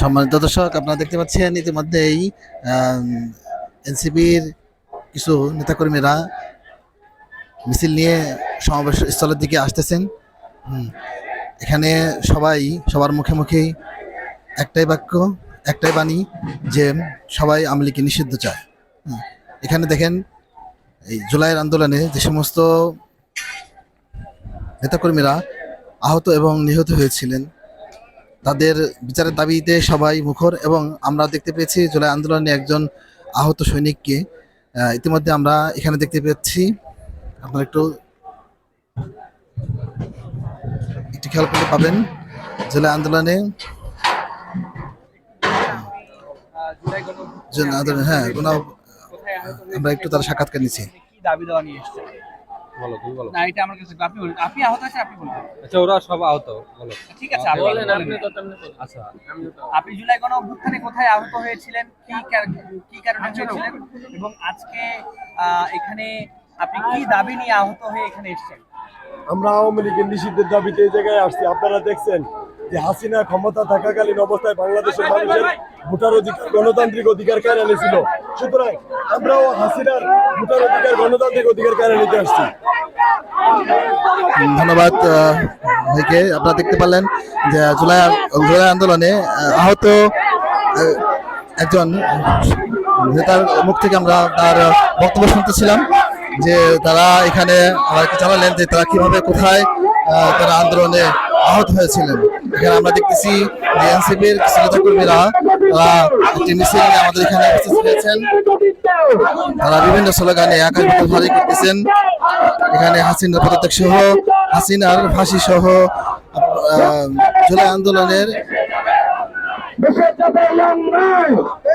সম্মানিত দর্শক, আপনারা দেখতে পাচ্ছেন ইতিমধ্যেই এনসিপির কিছু নেতাকর্মীরা মিছিল নিয়ে সমাবেশ স্থলের দিকে আসতেছেন। এখানে সবাই, সবার মুখে মুখেই একটাই বাক্য, একটাই বাণী যে সবাই আমলিকে নিষিদ্ধ চায়। এখানে দেখেন, এই জুলাইয়ের আন্দোলনে যে সমস্ত নেতাকর্মীরা আহত এবং নিহত হয়েছিলেন তাদের বিচারের দাবিতে সবাই মুখর এবং আমরা দেখতে পেয়েছি জুলাই আন্দোলনে একজন আহত সৈনিককে ইতিমধ্যে আমরা এখানে দেখতে পেয়েছি। আপনারা একটু একটু খেয়াল করতে পাবেন, জুলাই আন্দোলনে হ্যাঁ আমরা একটু তার সাক্ষাৎকার নিচ্ছি। দাবি দেওয়া নিয়ে বলো তুমি বলো না এটা আমার কাছে আপনি বলুন আপনি আহত আছেন আপনি বলুন। আচ্ছা ওরা সব আহত বলো ঠিক আছে আপনি বলেন। আচ্ছা আপনি জুলাই গণ অভ্যুত্থানে কোথায় আহত হয়েছিলেন কি কি কারণে হয়েছিলেন? এবং আজকে আহ, এখানে আপনি কি দাবি নিয়ে আহত হয়ে এখানে এসেছেন? আমরা আওয়ামী লীগের নিষিদ্ধের দাবিতে এই জায়গায় আসছি। আপনারা দেখছেন যে হাসিনা ক্ষমতা থাকাকালীন অবস্থায় বাংলাদেশের মানুষের ভোটার অধিকার গণতান্ত্রিক অধিকার কেড়ে নিয়েছিল। সুতরাং আমরাও হাসিনার ভোটার অধিকার গণতান্ত্রিক অধিকার কেড়ে নিতে আসছি। ধন্যবাদ ভাইকে। আপনারা দেখতে পারলেন যে জুলাই জুলাই আন্দোলনে আহত একজন নেতার মুখ থেকে আমরা তার বক্তব্য শুনতেছিলাম যে তারা এখানে আমাদেরকে জানালেন যে তারা কীভাবে কোথায় তারা আন্দোলনে আহত হয়েছিলেন। এখানে আমরা দেখতেছি যে এনসিপির কিছু নেতাকর্মীরা আমাদের এখানে উপস্থিত হয়েছেন। তারা বিভিন্ন স্লোগানে বাতাস ভারী করতেছেন। এখানে পদত্যাগ সহ, হাসিনার ফাঁসি সহ আন্দোলনের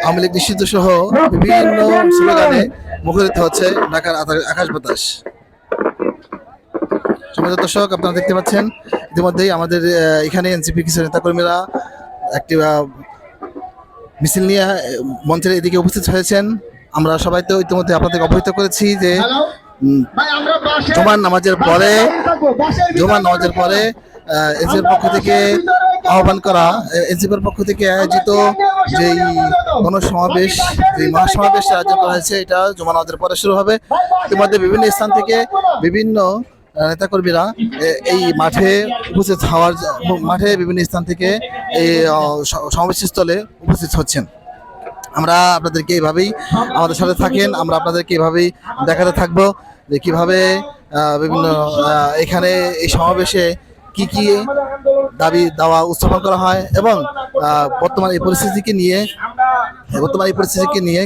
আওয়ামী লীগ নিষিদ্ধ সহ বিভিন্ন স্লোগানে মুখরিত হচ্ছে ঢাকার আকাশ বাতাস। সমাজ দর্শক, আপনারা দেখতে পাচ্ছেন, ইতিমধ্যেই আমাদের এখানে এনসিপি কিছু নেতাকর্মীরা একটি মিছিল নিয়ে মঞ্চের এদিকে উপস্থিত হয়েছেন। আমরা সবাই তো ইতিমধ্যে আপনাদের অবহিত করেছি যে জুমার নামাজের পরে জুমার নামাজের পরে এনসিপির পক্ষ থেকে আহ্বান করা এনসিপির পক্ষ থেকে আয়োজিত যেই গণসমাবেশ যে মহাসমাবেশ আয়োজন করা হয়েছে এটা জুমা নামাজের পরে শুরু হবে। ইতিমধ্যে বিভিন্ন স্থান থেকে বিভিন্ন নেতাকর্মীরা এই মাঠে উপস্থিত হওয়ার মাঠে বিভিন্ন স্থান থেকে এই আহ, স- সমাবেশ স্থলে উপস্থিত হচ্ছেন। আমরা আপনাদেরকে এইভাবেই আমাদের সাথে থাকেন আমরা আপনাদেরকে এইভাবেই দেখাতে থাকব যে কীভাবে বিভিন্ন এখানে এই সমাবেশে কি কি দাবি দাওয়া উত্থাপন করা হয় এবং বর্তমান এই পরিস্থিতিকে নিয়ে বর্তমান এই পরিস্থিতিকে নিয়ে